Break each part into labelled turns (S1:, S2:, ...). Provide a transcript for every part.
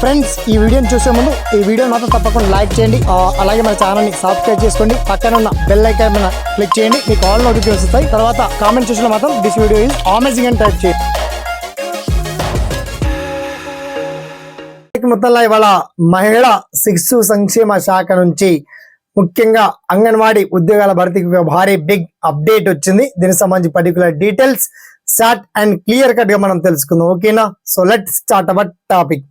S1: Friends ఈ వీడియోని చూసే ముందు ఈ వీడియో మాత్రం తప్పకుండా లైక్ చేయండి. అలాగే మన ఛానల్ని సబ్స్క్రైబ్ చేసుకోండి. పక్కన ఉన్న బెల్ ఐకాన్ మీద క్లిక్ చేయండి. మీకు ఆల్ నోటిఫికేషన్ వస్తాయి. తర్వాత కామెంట్ చూసిన మాత్రం దిస్ వీడియో ఇస్ అమేజింగ్ అని టైప్ చేయండి. ముత్తల్లా ఇవాళ మహిళా శిశు సంక్షేమ శాఖ నుంచి ముఖ్యంగా అంగన్వాడీ ఉద్యోగాల భర్తీకి ఒక భారీ బిగ్ అప్డేట్ వచ్చింది. దీనికి సంబంధించి particular details short and clear కట్గా మనం తెలుసుకుందాం. ఓకేనా so let start our topic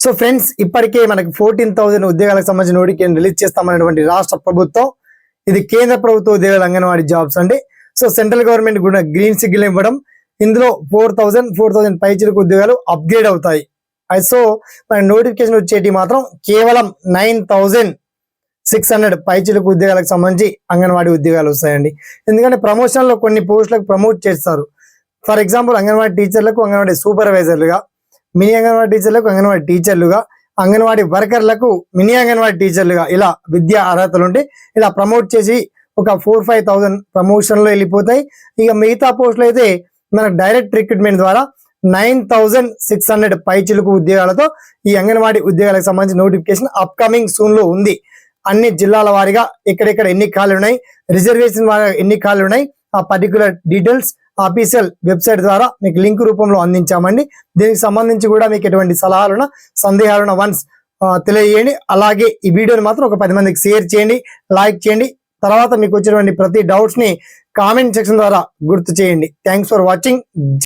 S1: so friends ఇప్పటికే మనకి ఫోర్టీన్ థౌసండ్ ఉద్యోగాలకు సంబంధించిన నోటిఫికేషన్ రిలీజ్ చేస్తామనేటువంటి రాష్ట్ర ప్రభుత్వం ఇది కేంద్ర ప్రభుత్వ ఉద్యోగాలు అంగన్వాడీ జాబ్స్ అండి. సో సెంట్రల్ గవర్నమెంట్ కూడా గ్రీన్ సిగ్నల్ ఇవ్వడం ఇందులో ఫోర్ థౌసండ్ ఫోర్ థౌసండ్ పైచిలకు ఉద్యోగాలు అప్గ్రేడ్ అవుతాయి. సో మన నోటిఫికేషన్ వచ్చేటి మాత్రం కేవలం నైన్ థౌసండ్ సిక్స్ హండ్రెడ్ పైచిలకు ఉద్యోగాలకు సంబంధించి అంగన్వాడీ ఉద్యోగాలు వస్తాయండి. ఎందుకంటే ప్రమోషన్లో కొన్ని పోస్టులకు ప్రమోట్ చేస్తారు. ఫర్ ఎగ్జాంపుల్ అంగన్వాడీ టీచర్లకు అంగన్వాడీ సూపర్వైజర్లుగా మినీ అంగన్వాడీ టీచర్లకు అంగన్వాడీ టీచర్లుగా అంగన్వాడీ వర్కర్లకు మినీ అంగన్వాడీ టీచర్లుగా ఇలా విద్యా అర్హతలు ఉంటే ఇలా ప్రమోట్ చేసి ఒక ఫోర్ ఫైవ్ థౌసండ్ ప్రమోషన్లో వెళ్ళిపోతాయి. ఇక మిగతా పోస్టులు అయితే మనకు డైరెక్ట్ రిక్రూట్మెంట్ ద్వారా నైన్ థౌసండ్ సిక్స్ హండ్రెడ్ పైచిలుకు ఉద్యోగాలతో ఈ అంగన్వాడీ ఉద్యోగాలకు సంబంధించిన నోటిఫికేషన్ అప్కమింగ్ సూన్లో ఉంది. అన్ని జిల్లాల వారీగా ఎక్కడెక్కడ ఎన్ని ఖాళీలు ఉన్నాయి రిజర్వేషన్ వారి ఎన్ని ఖాళీలు ఉన్నాయి ఆ పర్టికులర్ డీటెయిల్స్ అఫీషియల్ వెబ్సైట్ ద్వారా మీకు లింక్ రూపంలో అందించామండి. దీనికి సంబంధించి కూడా మీకు ఎటువంటి సలహాలను సందేహాలను వన్స్ తెలియజేయండి. అలాగే ఈ వీడియోని మాత్రం ఒక పది మందికి షేర్ చేయండి లైక్ చేయండి. తర్వాత మీకు వచ్చినటువంటి ప్రతి డౌట్స్ని కామెంట్ సెక్షన్ ద్వారా గుర్తు చేయండి. Thanks for watching